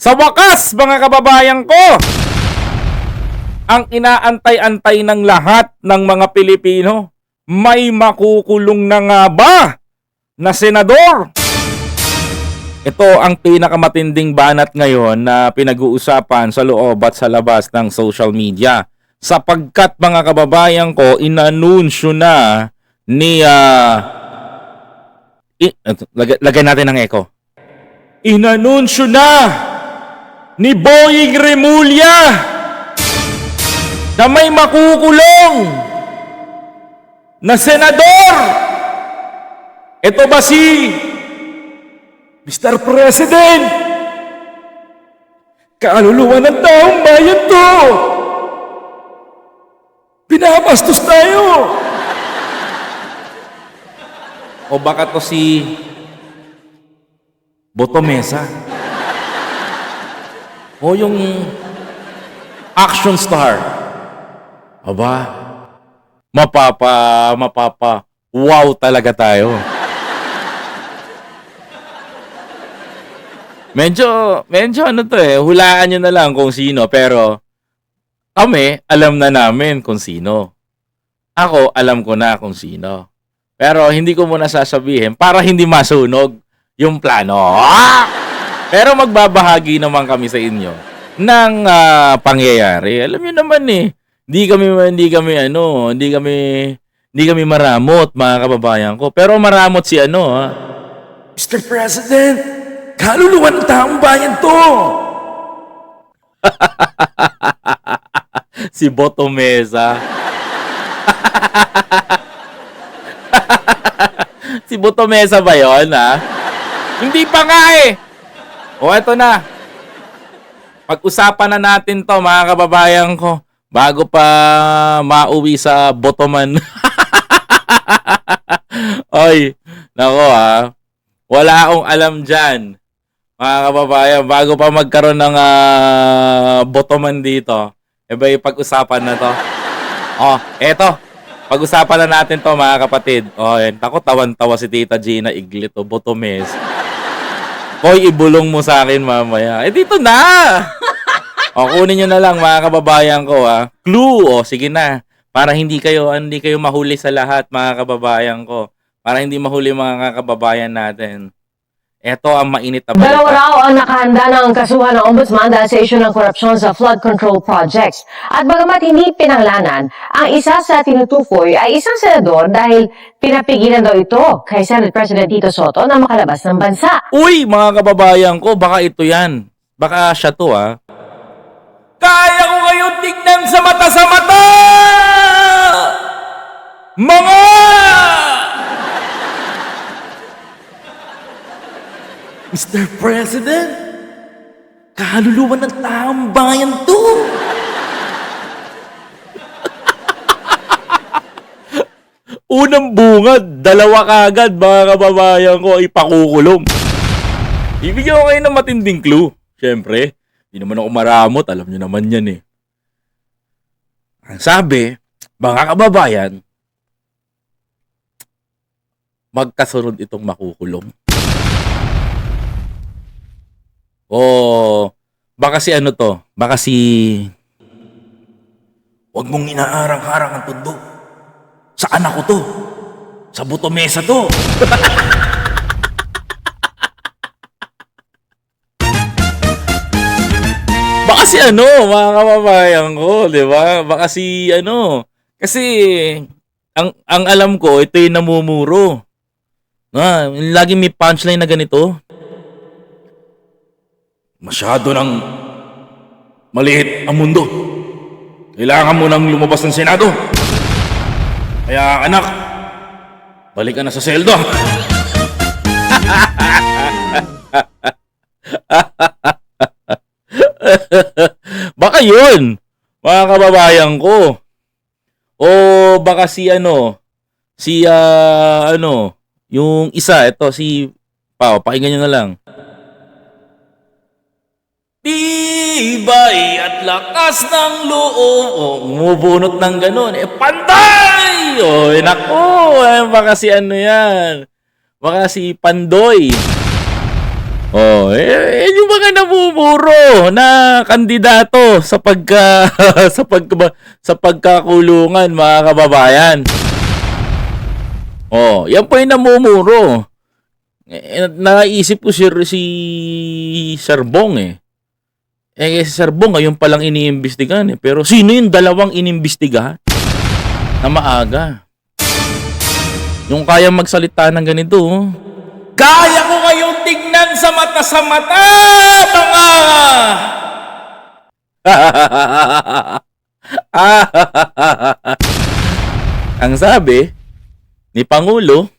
Sa wakas, mga kababayan ko, ang inaantay-antay ng lahat ng mga Pilipino, may makukulong na nga ba na senador? Ito ang pinakamatinding banat ngayon na pinag-uusapan sa loob at sa labas ng social media. Sapagkat mga kababayan ko, inanunsyo na ni... ah, i- lagay, lagay natin ng echo. Inanunsyo na ni Boying Remulla na may makukulong na senador. Ito ba si Mr. President? Kaluluwa ng taong bayan to. Pinapastos tayo. O baka to si Boto Mesa? O yung action star? Aba, mapapa, mapapa, wow talaga tayo. Medyo, medyo ano to eh, hulaan nyo na lang kung sino, pero kami, alam na namin kung sino. Ako, alam ko na kung sino. Pero hindi ko muna sasabihin para hindi masunog yung plano. Ah! Pero magbabahagi naman kami sa inyo ng ah, pangyayari. Alam niyo naman eh, hindi kami hindi kami ano, hindi kami hindi kami maramot mga kababayan ko. Pero maramot si ano ha. Mr. President, kaluluwa ng taong bayan to. si Boto Mesa. si Boto Mesa ba yun, ha? Hindi pa nga eh. O, eto na. Pag-usapan na natin to, mga kababayan ko, bago pa mauwi sa Botoman. Oy, nako ha. Wala akong alam dyan. Mga kababayan, bago pa magkaroon ng ah, Botoman dito, eh ba pag-usapan na to? Oh, eto. Pag-usapan na natin to mga kapatid. Oh, yan. Tako tawan-tawa si Tita Gina Iglito, Botomes. Hoy, ibulong mo sa akin mamaya. Eh, dito na! o, kunin nyo na lang mga kababayan ko, ha. Clue, o, sige na. Para hindi kayo, hindi kayo mahuli sa lahat, mga kababayan ko. Para hindi mahuli mga kababayan natin. Ito ang mainit na Dalawa balita. raw ang nakahanda ng kasuhan ng ombudsman dahil sa issue ng korupsyon sa flood control projects. At bagamat hindi pinanglanan, ang isa sa tinutukoy ay isang senador dahil pinapigilan daw ito kay Senate President Tito Soto na makalabas ng bansa. Uy, mga kababayan ko, baka ito yan. Baka siya to, ha. Kaya ko kayo tignan sa mata sa mata! Mga! Mr. President, kaluluwa ng taong bayan to. Unang bungad, dalawa kagad mga kababayan ko ay pakukulong. Ibigyan ko kayo ng matinding clue. Siyempre, hindi naman ako maramot. Alam niyo naman yan eh. Ang sabi, mga kababayan, magkasunod itong makukulong. O, baka si ano to? Baka si... Huwag mong inaarang-harang ang tundo. Sa anak ko to. Sa buto mesa to. Baka si ano, mga kababayan ko, di ba? Baka si ano. Kasi, ang, ang alam ko, ito yung namumuro. Na, lagi may punchline na ganito. Masyado ng maliit ang mundo. Kailangan mo nang lumabas ng Senado. Kaya anak, balik ka na sa seldo. baka yun, mga kababayan ko. O baka si ano, si ah, ano, yung isa, ito si Pao, pakinggan nyo na lang. Tibay at lakas ng loob. O, umubunot ng ganun. Eh, panday! O, eh, nako. Eh, baka si ano yan. Baka si Pandoy. Oh, eh, eh, yung mga namumuro na kandidato sa pagka sa pagka sa pagkakulungan mga kababayan. Oh, yan po yung namumuro. Eh, naisip ko si, si Sir Bong eh. Eh, si Sir Bong ngayon palang iniimbestigahan eh. Pero sino yung dalawang inimbestigahan? Na maaga. Yung kaya magsalita ng ganito. oh. Kaya ko kayong tignan sa mata sa mata, mga... Ang sabi ni Pangulo,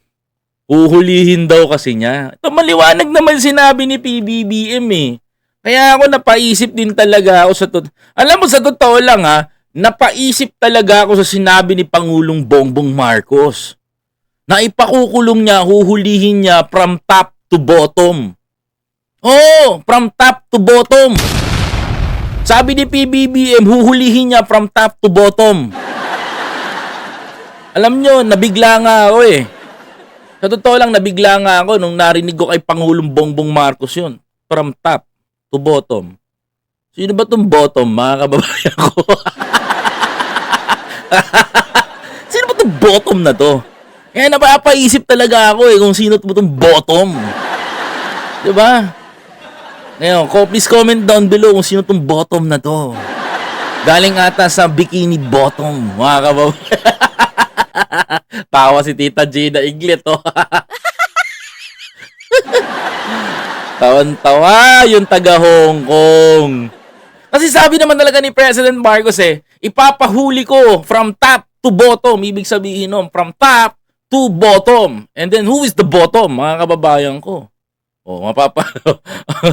uhulihin daw kasi niya. Ito maliwanag naman sinabi ni PBBM eh. Kaya ako napaisip din talaga ako sa tot- Alam mo sa totoo lang ha, napaisip talaga ako sa sinabi ni Pangulong Bongbong Marcos. Na ipakukulong niya, huhulihin niya from top to bottom. Oh, from top to bottom. Sabi ni PBBM, huhulihin niya from top to bottom. Alam nyo, nabigla nga ako eh. Sa totoo lang, nabigla nga ako nung narinig ko kay Pangulong Bongbong Marcos yun. From top to bottom. Sino ba tong bottom, mga kababayan ko? sino ba tong bottom na to? Kaya napapaisip talaga ako eh kung sino tong bottom. Diba? Ngayon, ko, please comment down below kung sino tong bottom na to. Galing ata sa bikini bottom, mga kababayan. Tawa si Tita Gina Iglet, oh. Tawan-tawa yung taga Hong Kong. Kasi sabi naman talaga ni President Marcos eh, ipapahuli ko from top to bottom. Ibig sabihin nun, from top to bottom. And then, who is the bottom, mga kababayan ko? Oh, mapapa...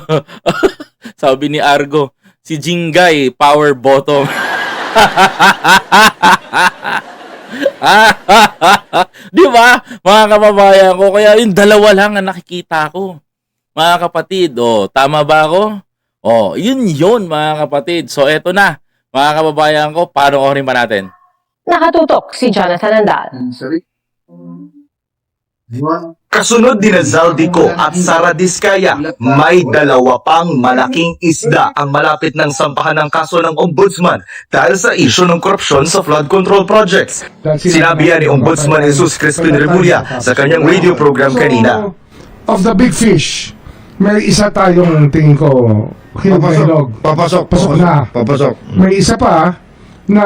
sabi ni Argo, si Jingay, power bottom. Di ba? Mga kababayan ko, kaya yung dalawa lang ang nakikita ko. Mga kapatid, oh, tama ba ako? Oh, yun yun mga kapatid. So eto na, mga kababayan ko, paano orin pa natin? Nakatutok si Jonathan Andal. Sorry. Kasunod ni Zaldico at Sara Diskaya, may dalawa pang malaking isda ang malapit ng sampahan ng kaso ng Ombudsman dahil sa isyu ng korupsyon sa flood control projects. Sinabi yan ni Ombudsman Jesus Crispin Remulla sa kanyang radio program kanina. Of the big fish, may isa tayong tingin ko hinog. Papasok. Pasok na. Papasok. May isa pa na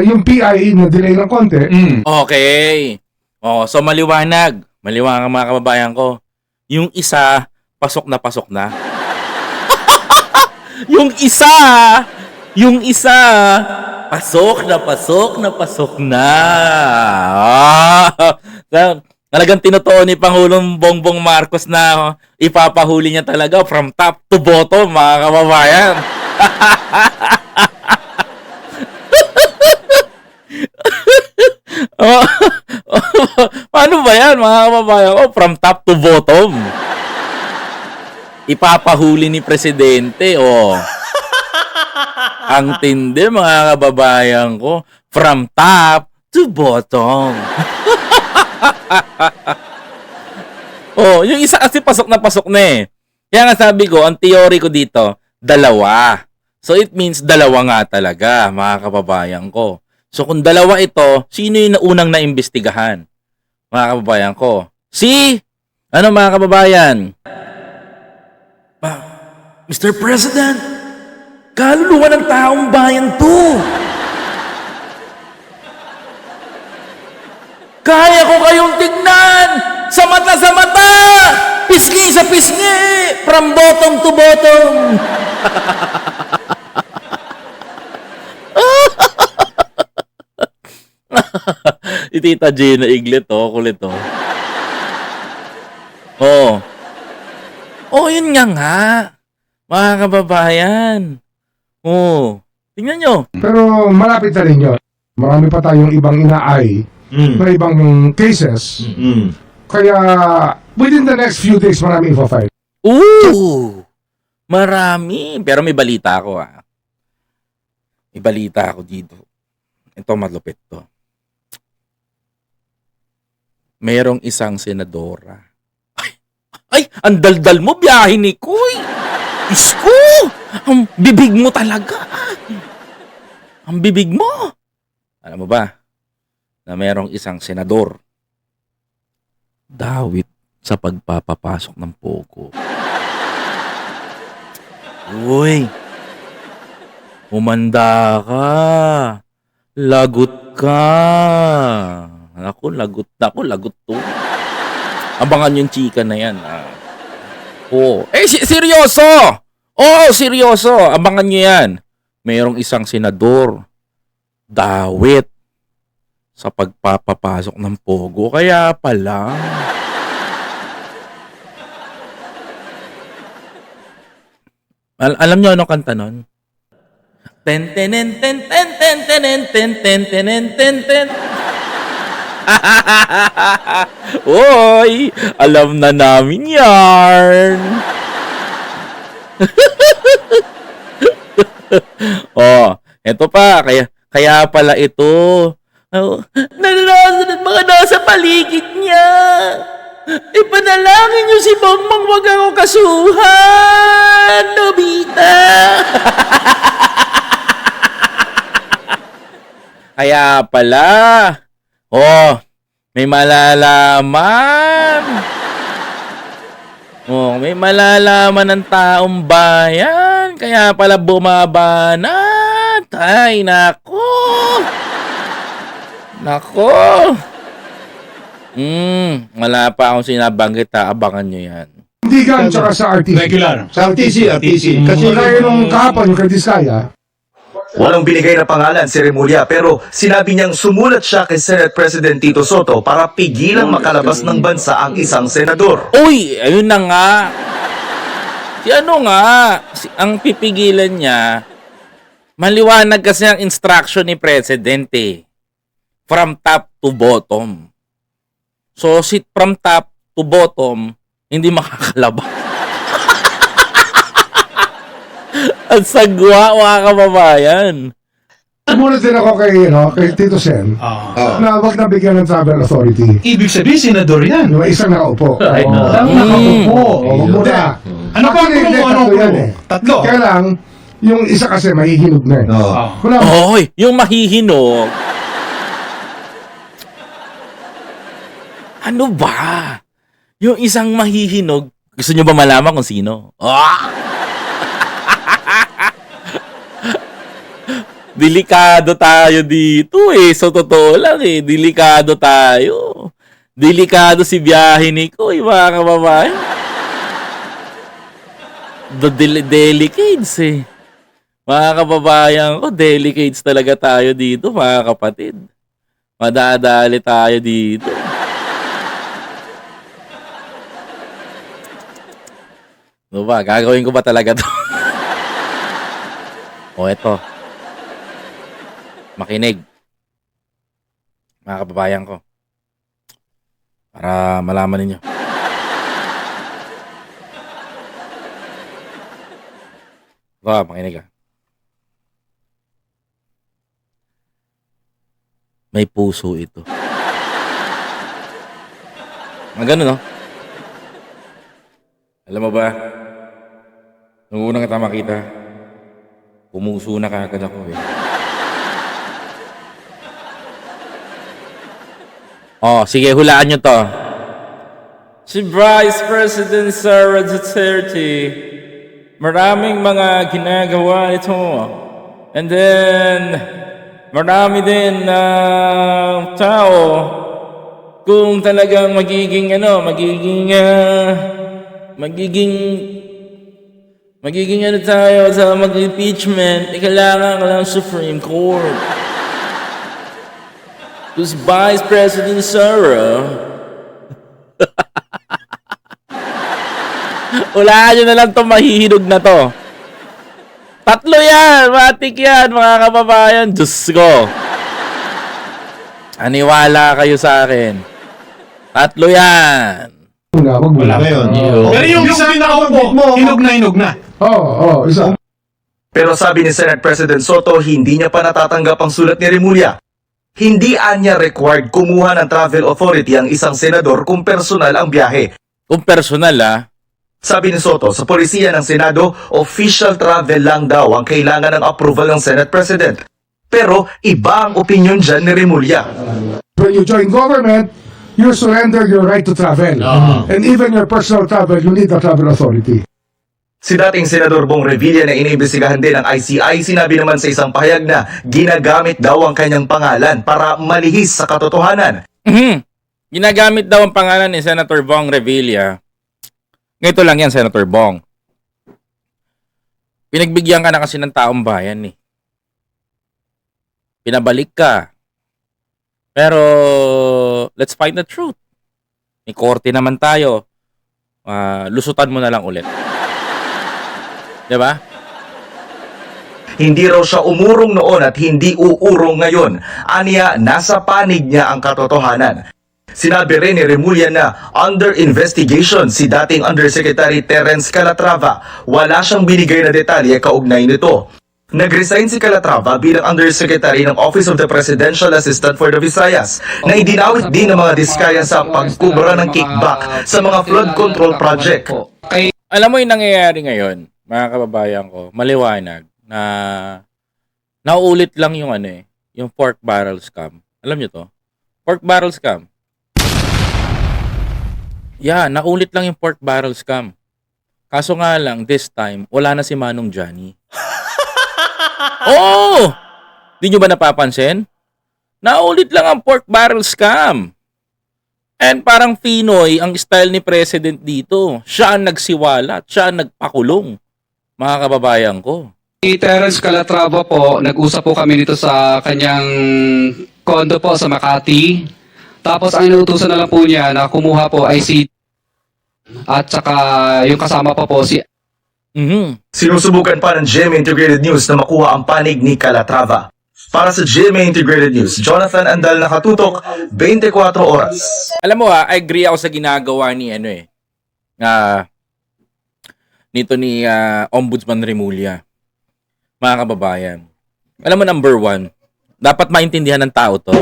yung PI na delay ng konti. Okay. Oh, so maliwanag. Maliwanag mga kababayan ko. Yung isa, pasok na pasok na. yung isa, yung isa, pasok na pasok na pasok na. Ah, talagang tinotoo ni Pangulong Bongbong Marcos na ipapahuli niya talaga from top to bottom, mga kababayan. Oh, Paano ba yan, mga kababayan ko? From top to bottom. Ipapahuli ni Presidente, oh. Ang tindi, mga kababayan ko. From top to bottom. oh, yung isa kasi pasok na pasok na eh. Kaya nga sabi ko, ang theory ko dito, dalawa. So it means dalawa nga talaga, mga kababayan ko. So kung dalawa ito, sino yung unang naimbestigahan? Mga kababayan ko. Si, ano mga kababayan? Mr. President, kaluluwa ng taong bayan to. Kaya ko kayong tignan sa mata sa mata, pisngi sa pisngi, from bottom to bottom. Si Tita Gina Iglet, oh. Kulit, oh. Oh. Oh, yun nga nga. Mga kababayan. Oh. Tingnan nyo. Pero malapit na rin yun. Marami pa tayong ibang inaay Mm. na ibang cases. Mm. Kaya within the next few days marami ipa-file. Ooh! Marami. Pero may balita ako, ah. May balita ako dito. Ito malupit to. Merong isang senadora. Ay! Ay! Ang daldal mo, biyahe ni Koy. Diyos ko! Ang bibig mo talaga. Ang bibig mo. Alam mo ba, na merong isang senador dawit sa pagpapapasok ng Pogo. Uy, umanda ka. Lagot ka. Ako, lagot ako, lagot to. Abangan yung chika na yan. Ah. Oo. Eh, si- seryoso! Oo, seryoso. Abangan nyo yan. Mayroong isang senador. Dawit. Sa pagpapapasok ng Pogo. Kaya pala. Al- alam nyo anong kanta nun? Ten ten ten ten ten ten ten ten ten ten ten ten ten Oy, alam na namin yarn. oh, eto pa, kaya kaya pala ito. Oh, nalalasan at mga nasa paligid niya. Ipanalangin niyo si Bongmong wag ako kasuhan, Nobita. Kaya pala. Oh, may malalaman. Oh, may malalaman ng taong bayan. Kaya pala bumabanat. Ay, nako. Nako. Hmm, wala pa akong sinabanggit ha. Abangan nyo yan. Hindi ka tsaka sa RTC. Regular. Sa RTC, RTC. Kasi Kasi kaya nung kahapon, Diskaya, Walang binigay na pangalan si Remulla pero sinabi niyang sumulat siya kay Senate President Tito Soto para pigilang makalabas ng bansa ang isang senador. Uy, ayun na nga. Si ano nga, si, ang pipigilan niya, maliwanag kasi ang instruction ni President eh. From top to bottom. So, si from top to bottom, hindi makakalabas. ang sagwa, mga kababayan. Sumunod din ako kay, ano, kay Tito Sen, Ah. na wag na bigyan ng travel authority. ibig sabihin, senador yan. Yung isang nakaupo. Ay, Oo. no. Ang Mm. nakaupo. Oo, wag mo na. Ano pa Actually, kung hindi, ano tatlo yan eh. Tatlo. Kaya lang, yung isa kasi mahihinog na eh. Ah. Wala, Oy, yung mahihinog. Ano ba? Yung isang mahihinog, gusto nyo ba malaman kung sino? Ah! Delikado tayo dito eh. So, totoo lang eh. Delikado tayo. Delikado si biyahe ni Koy, mga kababayan. The del- delicates eh. Mga kababayan ko, delicates talaga tayo dito, mga kapatid. Madadali tayo dito. Ano ba? Gagawin ko ba talaga to? o eto. Makinig. Mga kababayan ko. Para malaman ninyo. Ba, makinig ka. May puso ito. Mga ganun, no? Alam mo ba, nung unang kita makita, pumuso na kagad ako eh. Oh, sige, hulaan nyo to. Si Vice President Sara Duterte, maraming mga ginagawa ito. And then, marami din na tao kung talagang magiging ano, magiging ah, magiging magiging ano tayo sa mag-impeachment, eh, kailangan ka lang Supreme Court. Because Vice President Sara Wala nyo na lang to mahihinog na to. Tatlo yan! Matik yan, mga kababayan. Diyos ko. Aniwala kayo sa akin. Tatlo yan. muna, wag muna. Wala ngayon. Oo. Pero yung isa pinakaupo, hinog na hinog na. Oo, oo, isa. Pero sabi ni Senate President Soto, hindi niya pa natatanggap ang sulat ni Remulla. Hindi anya required kumuha ng travel authority ang isang senador kung personal ang biyahe. Kung personal ah, Sabi ni Soto, sa polisiya ng Senado, official travel lang daw ang kailangan ng approval ng Senate President. Pero iba ang opinion dyan ni Remulla. When you join government, you surrender your right to travel. And even your personal travel, you need a travel authority. Si dating Senador Bong Revilla na iniimbestigahan din ng ICI, sinabi naman sa isang pahayag na ginagamit daw ang kanyang pangalan para malihis sa katotohanan. Mhm. Ginagamit daw ang pangalan ni Senator Bong Revilla. Ganito lang yan, Senator Bong. Pinagbigyan ka na kasi ng taong bayan eh. Pinabalik ka. Pero, let's find the truth. May korte naman tayo. Ah, lusutan mo na lang ulit. 'Di ba? Hindi raw siya umurong noon at hindi uurong ngayon. Aniya, nasa panig niya ang katotohanan. Sinabi rin ni Remulla na under investigation si dating Undersecretary Terence Calatrava. Wala siyang binigay na detalye kaugnay nito. Nag-resign si Calatrava bilang Undersecretary ng Office of the Presidential Assistant for the Visayas na idinawit din ng mga diskaya sa pagkubra ng kickback sa mga flood control project. Alam mo yung nangyayari ngayon, mga kababayan ko, maliwanag na nauulit lang yung ano eh, yung pork barrel scam. Alam nyo to? Pork barrel scam. Yeah, naulit lang yung pork barrel scam. Kaso nga lang, this time, wala na si Manong Johnny. oh! Di nyo ba napapansin? Naulit lang ang pork barrel scam. And parang Pinoy ang style ni President dito. Siya ang nagsiwalat, siya ang nagpakulong. Mga kababayan ko. Si Terence Calatrava po, nag-usap po kami nito sa kanyang kondo po sa Makati. Tapos ang inutusan na lang po niya na kumuha po ay si at saka yung kasama pa po si Mhm. Sinusubukan pa ng GMA Integrated News na makuha ang panig ni Calatrava. Para sa GMA Integrated News, Jonathan Andal nakatutok, 24 oras. Alam mo ha, I agree ako sa ginagawa ni ano eh. na nito ni ah, Ombudsman Remulla. Mga kababayan. Alam mo number one, dapat maintindihan ng tao to.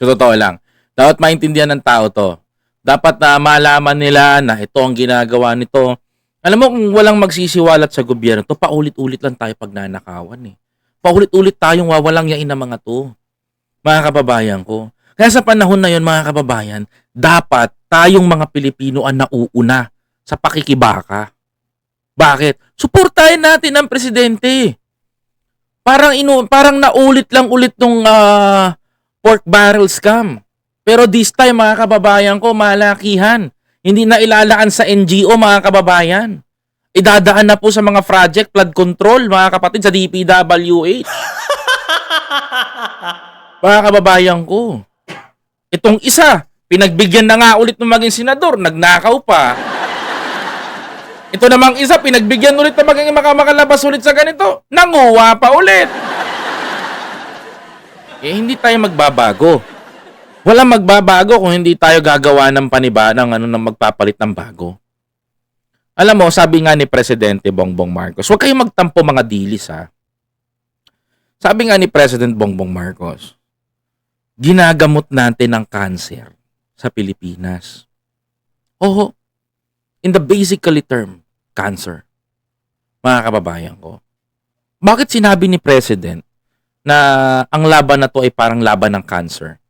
Sa totoo lang. Dapat maintindihan ng tao to. Dapat na malaman nila na ito ang ginagawa nito. Alam mo kung walang magsisiwalat sa gobyerno to, paulit-ulit lang tayo pag nanakawan eh. Paulit-ulit tayong wawalang yain ng mga to. Mga kababayan ko. Kaya sa panahon na yon mga kababayan, dapat tayong mga Pilipino ang nauuna sa pakikibaka. Bakit? Suportahin natin ang presidente. Parang inu parang naulit lang ulit nung ah, pork barrel scam. Pero this time mga kababayan ko, malakihan. Hindi na ilalaan sa NGO mga kababayan. Idadaan na po sa mga project flood control mga kapatid sa DPWH. mga kababayan ko. Itong isa, pinagbigyan na nga ulit ng maging senador, nagnakaw pa. Ito namang isa, pinagbigyan ulit na maging makamakalabas ulit sa ganito, nanguha pa ulit. Eh, hindi tayo magbabago. Walang magbabago kung hindi tayo gagawa ng paniba ng ano ng magpapalit ng bago. Alam mo, sabi nga ni Presidente Bongbong Marcos, huwag kayong magtampo mga dilis ha. Sabi nga ni President Bongbong Marcos, ginagamot natin ang cancer sa Pilipinas. Oo, in the basically term, cancer. Mga kababayan ko. Bakit sinabi ni President na ang laban na to ay parang laban ng cancer?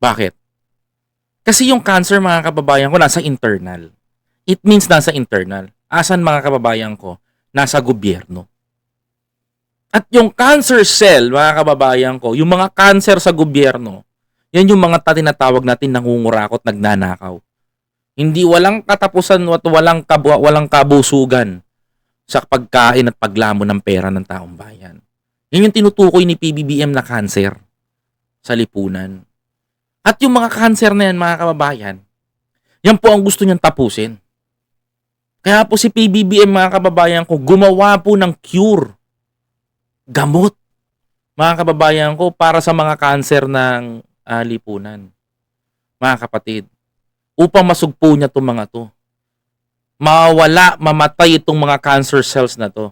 Bakit? Kasi yung cancer, mga kababayan ko, nasa internal. It means nasa internal. Asan, mga kababayan ko? Nasa gobyerno. At yung cancer cell, mga kababayan ko, yung mga cancer sa gobyerno, yan yung mga tinatawag natin nangungurakot, nagnanakaw. Hindi walang katapusan at walang, kabu- walang kabusugan sa pagkain at paglamon ng pera ng taong bayan. Yan yung tinutukoy ni PBBM na cancer sa lipunan. At yung mga cancer na yan, mga kababayan, yan po ang gusto niyang tapusin. Kaya po si PBBM, mga kababayan ko, gumawa po ng cure. Gamot. Mga kababayan ko, para sa mga cancer ng ah, lipunan. Mga kapatid, upang masugpo niya itong mga to. Mawala, mamatay itong mga cancer cells na to.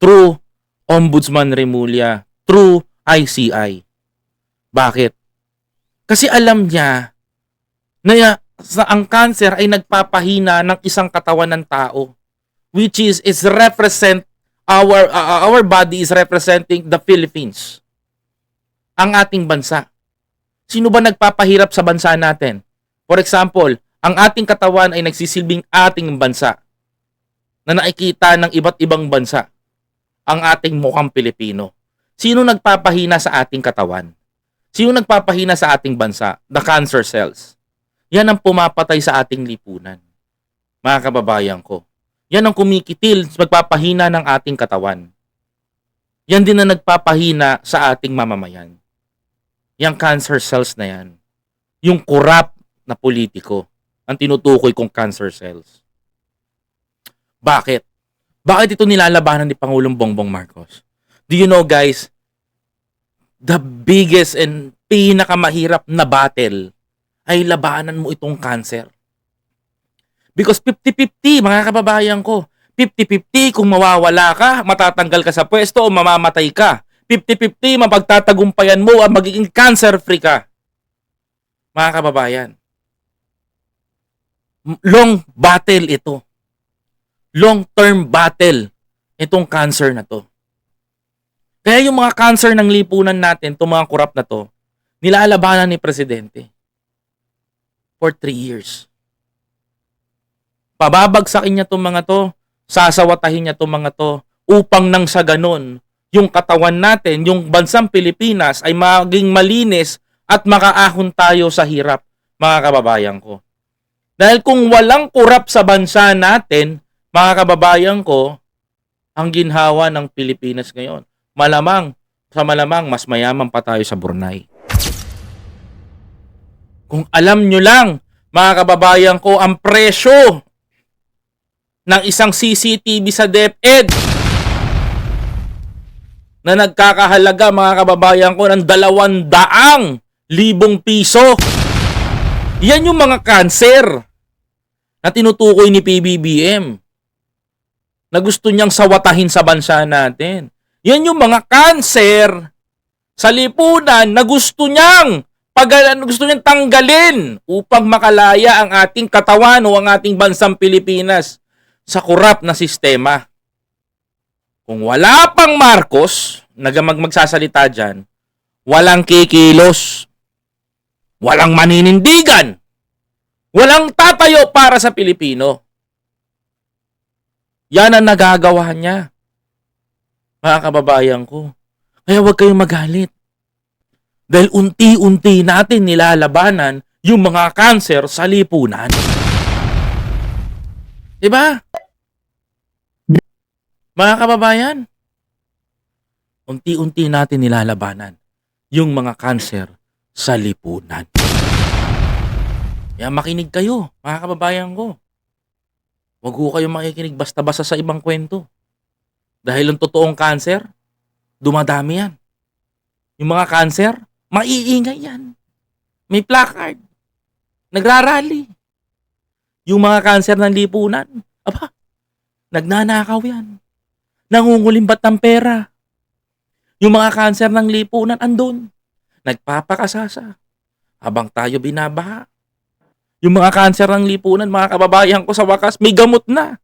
True Ombudsman Remulla. True ICI. Bakit? Kasi alam niya na sa ang cancer ay nagpapahina ng isang katawan ng tao which is is represent our uh, our body is representing the Philippines. Ang ating bansa. Sino ba nagpapahirap sa bansa natin? For example, ang ating katawan ay nagsisilbing ating bansa na nakikita ng iba't ibang bansa. Ang ating mukhang Pilipino. Sino nagpapahina sa ating katawan? Sino nagpapahina sa ating bansa? The cancer cells. Yan ang pumapatay sa ating lipunan. Mga kababayan ko. Yan ang kumikitil, magpapahina ng ating katawan. Yan din ang nagpapahina sa ating mamamayan. Yang cancer cells na yan. Yung kurap na politiko. Ang tinutukoy kong cancer cells. Bakit? Bakit ito nilalabanan ni Pangulong Bongbong Marcos? Do you know guys, the biggest and pinakamahirap na battle ay labanan mo itong cancer. Because 50-50, mga kababayan ko. 50-50 kung mawawala ka, matatanggal ka sa pwesto o mamamatay ka. 50-50, mapagtatagumpayan mo at magiging cancer-free ka. Mga kababayan. Long battle ito. Long-term battle itong cancer na to. Kaya yung mga cancer ng lipunan natin, itong mga kurap na to, nilalabanan ni Presidente for three years. Pababagsakin niya itong mga to, sasawatahin niya itong mga to, upang nang sa ganun, yung katawan natin, yung bansang Pilipinas ay maging malinis at makaahon tayo sa hirap, mga kababayan ko. Dahil kung walang kurap sa bansa natin, mga kababayan ko, ang ginhawa ng Pilipinas ngayon, malamang, sa malamang, mas mayaman pa tayo sa Brunei. Kung alam nyo lang, mga kababayan ko, ang presyo ng isang CCTV sa DepEd na nagkakahalaga, mga kababayan ko, ng dalawang daang libong piso. Yan yung mga cancer na tinutukoy ni PBBM na gusto niyang sawatahin sa bansa natin. Yan yung mga cancer sa lipunan na gusto niyang pag gusto niyang tanggalin upang makalaya ang ating katawan o ang ating bansang Pilipinas sa kurap na sistema. Kung wala pang Marcos, nagamag magsasalita dyan, walang kikilos, walang maninindigan, walang tatayo para sa Pilipino. Yan ang nagagawa niya. Mga kababayan ko. Kaya huwag kayong magalit. Dahil unti-unti natin nilalabanan yung mga cancer sa lipunan. Diba? Mga kababayan, unti-unti natin nilalabanan yung mga cancer sa lipunan. Kaya makinig kayo, mga kababayan ko. Huwag ho kayong makikinig basta-basta sa ibang kwento. Dahil ang totoong cancer, dumadami yan. Yung mga cancer, maiingay yan. May placard. Nagrarally. Yung mga cancer ng lipunan, aba, nagnanakaw yan. Nangungulimbat ng pera. Yung mga cancer ng lipunan, andun. Nagpapakasasa. Habang tayo binabaha. Yung mga cancer ng lipunan, mga kababayan ko sa wakas, may gamot na.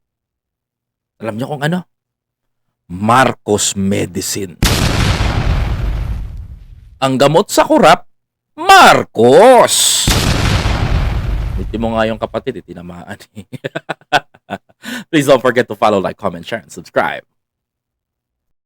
Alam niyo kung ano? Marcos Medicine. Ang gamot sa kurap, Marcos! Buti mo nga yung kapatid, eh, tinamaan. Please don't forget to follow, like, comment, share, and subscribe.